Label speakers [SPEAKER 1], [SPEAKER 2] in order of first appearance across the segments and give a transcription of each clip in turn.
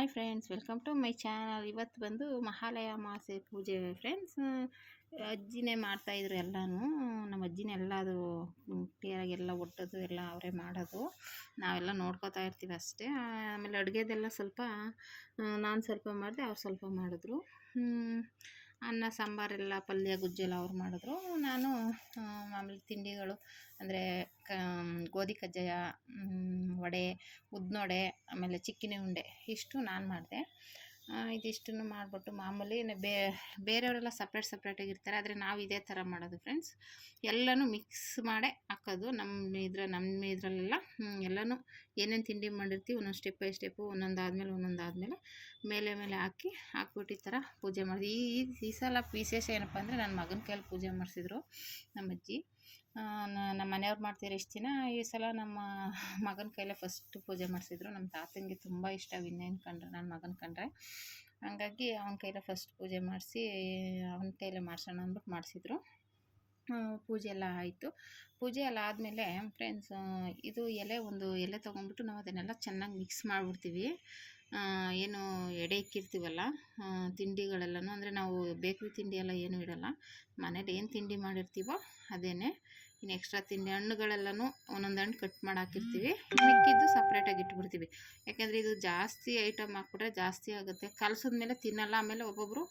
[SPEAKER 1] Hi friends welcome to my channel ಇವತ್ತು ಬಂದು ಮಹಾಲಯ ಅಮಾವಾಸ್ಯೆ ಪೂಜೆ ಫ್ರೆಂಡ್ಸ್ ಅಜ್ಜಿನೇ ಮಾಡ್ತಾಯಿದ್ರು ಎಲ್ಲನೂ. ನಮ್ಮ ಅಜ್ಜಿನೇ ಎಲ್ಲ ಅದು ಕ್ಲಿಯರಾಗಿ ಎಲ್ಲ ಒಟ್ಟದು ಎಲ್ಲ ಅವರೇ ಮಾಡೋದು. ನಾವೆಲ್ಲ ನೋಡ್ಕೋತಾ ಇರ್ತೀವಿ ಅಷ್ಟೇ. ಆಮೇಲೆ ಅಡುಗೆದೆಲ್ಲ ಸ್ವಲ್ಪ ನಾನು ಸ್ವಲ್ಪ ಮಾಡಿದೆ, ಅವ್ರು ಸ್ವಲ್ಪ ಮಾಡಿದ್ರು. ಅನ್ನ ಸಾಂಬಾರೆಲ್ಲ ಪಲ್ಯ ಗುಜ್ಜೆಲ್ಲ ಅವ್ರು ಮಾಡಿದ್ರು. ನಾನು ಮಾಮೂಲಿ ತಿಂಡಿಗಳು, ಅಂದರೆ ಗೋಧಿ ಕಜ್ಜಾಯ ವಡೆ ಉದ್ನೊಡೆ ಆಮೇಲೆ ಚಿಕ್ಕಿನ ಉಂಡೆ ಇಷ್ಟು ನಾನು ಮಾಡಿದೆ. ಇದಿಷ್ಟನ್ನು ಮಾಡಿಬಿಟ್ಟು ಮಾಮೂಲಿ ಬೇ, ಬೇರೆಯವರೆಲ್ಲ ಸಪ್ರೇಟ್ ಸಪ್ರೇಟಾಗಿ ಇರ್ತಾರೆ ಆದರೆ ನಾವು ಇದೇ ಥರ ಮಾಡೋದು ಫ್ರೆಂಡ್ಸ್ ಎಲ್ಲನೂ ಮಿಕ್ಸ್ ಮಾಡೇ ಹಾಕೋದು ನಮ್ಮ ಇದ್ರ ನಮ್ಮ ಇದರಲ್ಲೆಲ್ಲ ಎಲ್ಲನೂ ಏನೇನು ತಿಂಡಿ ಮಾಡಿರ್ತೀವಿ, ಒಂದೊಂದು ಸ್ಟೆಪ್ ಬೈ ಸ್ಟೆಪ್ಪು ಒಂದೊಂದು ಆದಮೇಲೆ ಒಂದೊಂದು ಆದಮೇಲೆ, ಮೇಲೆ ಮೇಲೆ ಹಾಕಿ ಹಾಕ್ಬಿಟ್ಟು ಈ ಥರ ಪೂಜೆ ಮಾಡಿ ಈ ಈ ಸಲ ವಿಶೇಷ ಏನಪ್ಪ ಅಂದರೆ ನನ್ನ ಮಗನ ಕೈಯಲ್ಲಿ ಪೂಜೆ ಮಾಡಿಸಿದ್ರು ನಮ್ಮ ಅಜ್ಜಿ ನಮ್ಮ ಮನೆಯವ್ರು ಮಾಡ್ತೀರ ಇಷ್ಟು ದಿನ ಈ ಸಲ ನಮ್ಮ ಮಗನ ಕೈಲೇ ಫಸ್ಟ್ ಪೂಜೆ ಮಾಡಿಸಿದ್ರು. ನಮ್ಮ ತಾತನಿಗೆ ತುಂಬ ಇಷ್ಟ ವಿನಯನ್ ಕಂಡ್ರೆ ನನ್ನ ಮಗನ ಕಂಡ್ರೆ. ಹಂಗಾಗಿ ಅವನ ಕೈಲೇ ಫಸ್ಟ್ ಪೂಜೆ ಮಾಡಿಸಿ, ಅವನ ಕೈಲೇ ಮಾಡಿಸೋಣ ಅಂದ್ಬಿಟ್ಟು ಮಾಡಿಸಿದ್ರು. ಪೂಜೆ ಎಲ್ಲ ಆಯಿತು. ಪೂಜೆ ಎಲ್ಲ ಆದಮೇಲೆ ಫ್ರೆಂಡ್ಸ್ ಇದು ಎಲೆ ಒಂದು ಎಲೆ ತೊಗೊಂಡ್ಬಿಟ್ಟು ನಾವು ಅದನ್ನೆಲ್ಲ ಚೆನ್ನಾಗಿ ಮಿಕ್ಸ್ ಮಾಡಿಬಿಡ್ತೀವಿ. ಏನು ಎಡೆ ಇಕ್ಕಿರ್ತೀವಲ್ಲ ತಿಂಡಿಗಳೆಲ್ಲನೂ, ಅಂದರೆ ನಾವು ಬೇಕ್ರಿ ತಿಂಡಿ ಎಲ್ಲ ಏನೂ ಇಡೋಲ್ಲ. ಮನೇಲಿ ಏನು ತಿಂಡಿ ಮಾಡಿರ್ತೀವೋ ಅದೇನೆ. ಇನ್ನು ಎಕ್ಸ್ಟ್ರಾ ತಿಂಡಿ ಹಣ್ಣುಗಳೆಲ್ಲನೂ ಒಂದೊಂದು ಹಣ್ಣು ಕಟ್ ಮಾಡಿ ಹಾಕಿರ್ತೀವಿ. ಮಿಕ್ಕಿದ್ದು ಸಪ್ರೇಟಾಗಿ ಇಟ್ಬಿಡ್ತೀವಿ. ಯಾಕೆಂದರೆ ಇದು ಜಾಸ್ತಿ ಐಟಮ್ ಹಾಕ್ಬಿಟ್ರೆ ಜಾಸ್ತಿ ಆಗುತ್ತೆ. ಕಲಸಿದ ಮೇಲೆ ತಿನ್ನಲ್ಲ, ಆಮೇಲೆ ಒಬ್ಬೊಬ್ಬರು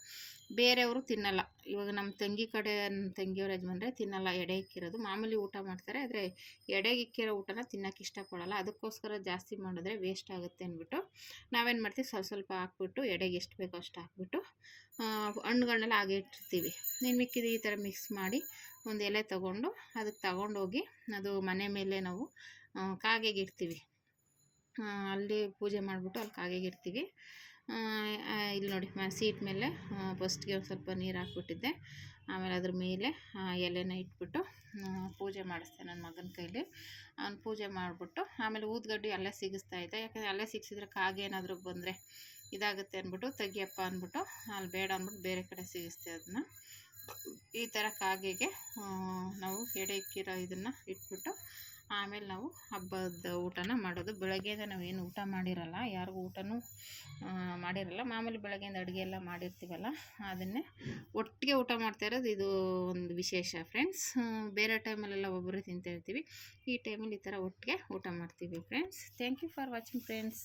[SPEAKER 1] ಬೇರೆಯವರು ತಿನ್ನಲ್ಲ. ಇವಾಗ ನಮ್ಮ ತಂಗಿ ಕಡೆ ತಂಗಿಯವ್ರ ಯಜಮಾನ್ರೆ ತಿನ್ನಲ್ಲ, ಎಡೆ ಇಕ್ಕಿರೋದು. ಮಾಮೂಲಿ ಊಟ ಮಾಡ್ತಾರೆ, ಆದರೆ ಎಡೆಗೆ ಇಕ್ಕಿರೋ ಊಟನ ತಿನ್ನೋಕೆ ಇಷ್ಟಪಡಲ್ಲ. ಅದಕ್ಕೋಸ್ಕರ ಜಾಸ್ತಿ ಮಾಡಿದ್ರೆ ವೇಸ್ಟ್ ಆಗುತ್ತೆ ಅಂದ್ಬಿಟ್ಟು ನಾವೇನು ಮಾಡ್ತೀವಿ, ಸ್ವಲ್ಪ ಸ್ವಲ್ಪ ಹಾಕ್ಬಿಟ್ಟು ಎಡೆಗೆ ಎಷ್ಟು ಬೇಕೋ ಅಷ್ಟು ಹಾಕ್ಬಿಟ್ಟು ಹಣ್ಣುಗಳನ್ನೆಲ್ಲ ಹಾಗೆ ಇಟ್ಟಿರ್ತೀವಿ. ನೀನು ಮಿಕ್ಕಿದ ಈ ಥರ ಮಿಕ್ಸ್ ಮಾಡಿ ಒಂದು ಎಲೆ ತಗೊಂಡು ಅದಕ್ಕೆ ತಗೊಂಡೋಗಿ ಅದು ಮನೆ ಮೇಲೆ ನಾವು ಕಾಗೆಗೆ ಇಡ್ತೀವಿ. ಅಲ್ಲಿ ಪೂಜೆ ಮಾಡಿಬಿಟ್ಟು ಅಲ್ಲಿ ಕಾಗೆಗೆ ಇಡ್ತೀವಿ. ಇಲ್ಲಿ ನೋಡಿ ಸೀಟ್ ಮೇಲೆ ಫಸ್ಟ್ಗೆ ಒಂದು ಸ್ವಲ್ಪ ನೀರು ಹಾಕ್ಬಿಟ್ಟಿದ್ದೆ. ಆಮೇಲೆ ಅದ್ರ ಮೇಲೆ ಎಲೆನ ಇಟ್ಬಿಟ್ಟು ಪೂಜೆ ಮಾಡಿಸ್ದೆ ನನ್ನ ಮಗನ ಕೈಲಿ. ಅವ್ನು ಪೂಜೆ ಮಾಡಿಬಿಟ್ಟು ಆಮೇಲೆ ಊದ್ಗಡ್ಡಿ ಅಲ್ಲೇ ಸಿಗಿಸ್ತಾ ಇದ್ದೆ. ಯಾಕಂದರೆ ಅಲ್ಲೇ ಸಿಗಿಸಿದ್ರೆ ಕಾಗೆ ಏನಾದರೂ ಬಂದರೆ ಇದಾಗುತ್ತೆ ಅಂದ್ಬಿಟ್ಟು, ತೆಗಿಯಪ್ಪ ಅಂದ್ಬಿಟ್ಟು ಅಲ್ಲಿ ಬೇಡ ಅಂದ್ಬಿಟ್ಟು ಬೇರೆ ಕಡೆ ಸಿಗಿಸ್ತೀವಿ ಅದನ್ನು. ಈ ಥರ ಕಾಗೆಗೆ ನಾವು ಎಡೆ ಇಕ್ಕಿರೋ ಇದನ್ನು ಇಟ್ಬಿಟ್ಟು, ಆಮೇಲೆ ನಾವು ಹಬ್ಬದ ಊಟನ ಮಾಡೋದು. ಬೆಳಗ್ಗೆಯಿಂದ ನಾವೇನು ಊಟ ಮಾಡಿರಲ್ಲ, ಯಾರಿಗೂ ಊಟನೂ ಮಾಡಿರಲ್ಲ. ಮಾಮೂಲಿ ಬೆಳಗ್ಗೆಯಿಂದ ಅಡುಗೆ ಎಲ್ಲ ಮಾಡಿರ್ತೀವಲ್ಲ, ಅದನ್ನೇ ಒಟ್ಟಿಗೆ ಊಟ ಮಾಡ್ತಾ ಇರೋದು. ಇದು ಒಂದು ವಿಶೇಷ ಫ್ರೆಂಡ್ಸ್ ಬೇರೆ ಟೈಮಲ್ಲೆಲ್ಲ ಒಬ್ಬರು ತಿಂತಾ ಇರ್ತೀವಿ. ಈ ಟೈಮಲ್ಲಿ ಈ ಥರ ಒಟ್ಟಿಗೆ ಊಟ ಮಾಡ್ತೀವಿ friends thank you for watching friends